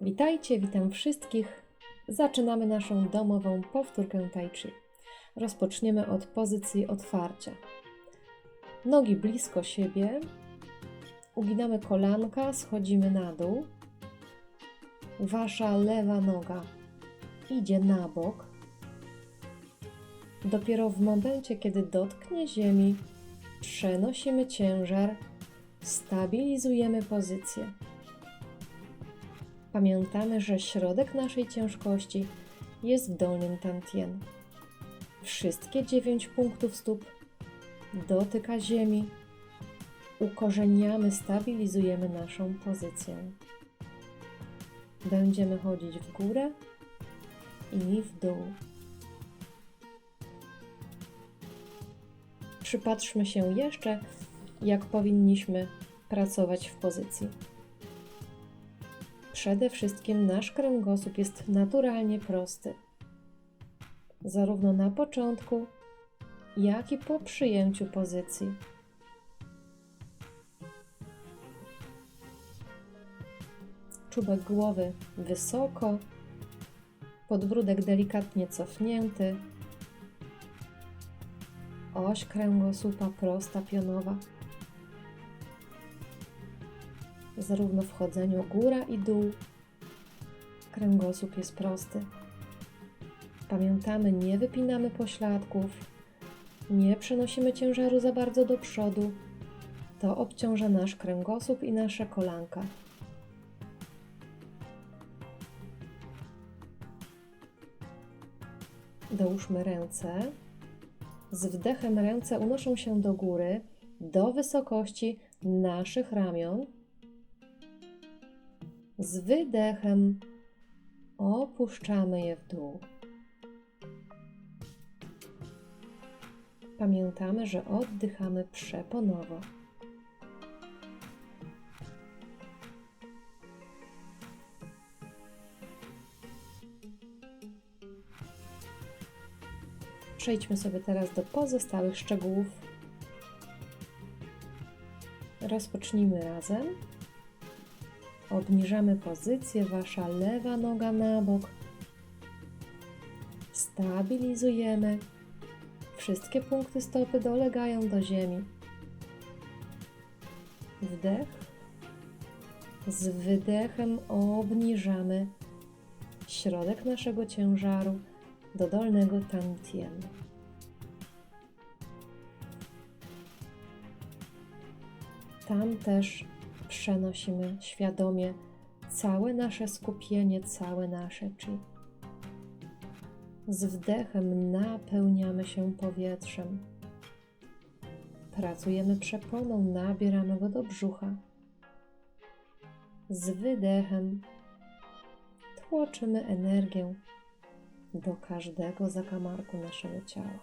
Witajcie, witam wszystkich. Zaczynamy naszą domową powtórkę Tai Chi. Rozpoczniemy od pozycji otwarcia. Nogi blisko siebie, uginamy kolanka, schodzimy na dół. Wasza lewa noga idzie na bok. Dopiero w momencie, kiedy dotknie ziemi, przenosimy ciężar, stabilizujemy pozycję. Pamiętamy, że środek naszej ciężkości jest w dolnym tantien. Wszystkie dziewięć punktów stóp dotyka ziemi. Ukorzeniamy, stabilizujemy naszą pozycję. Będziemy chodzić w górę i w dół. Przypatrzmy się jeszcze, jak powinniśmy pracować w pozycji. Przede wszystkim nasz kręgosłup jest naturalnie prosty. Zarówno na początku, jak i po przyjęciu pozycji. Czubek głowy wysoko, podbródek delikatnie cofnięty, oś kręgosłupa prosta, pionowa. Zarówno w chodzeniu góra i dół, kręgosłup jest prosty. Pamiętamy, nie wypinamy pośladków, nie przenosimy ciężaru za bardzo do przodu. To obciąża nasz kręgosłup i nasze kolanka. Dołóżmy ręce. Z wdechem ręce unoszą się do góry, do wysokości naszych ramion. Z wydechem opuszczamy je w dół. Pamiętamy, że oddychamy przeponowo. Przejdźmy sobie teraz do pozostałych szczegółów. Rozpocznijmy razem. Obniżamy pozycję, wasza lewa noga na bok. Stabilizujemy. Wszystkie punkty stopy dolegają do ziemi. Wdech. Z wydechem obniżamy środek naszego ciężaru do dolnego tantienu. Tam też przenosimy świadomie całe nasze skupienie, całe nasze chi. Z wdechem napełniamy się powietrzem. Pracujemy przeponą, nabieramy go do brzucha. Z wydechem tłoczymy energię do każdego zakamarku naszego ciała.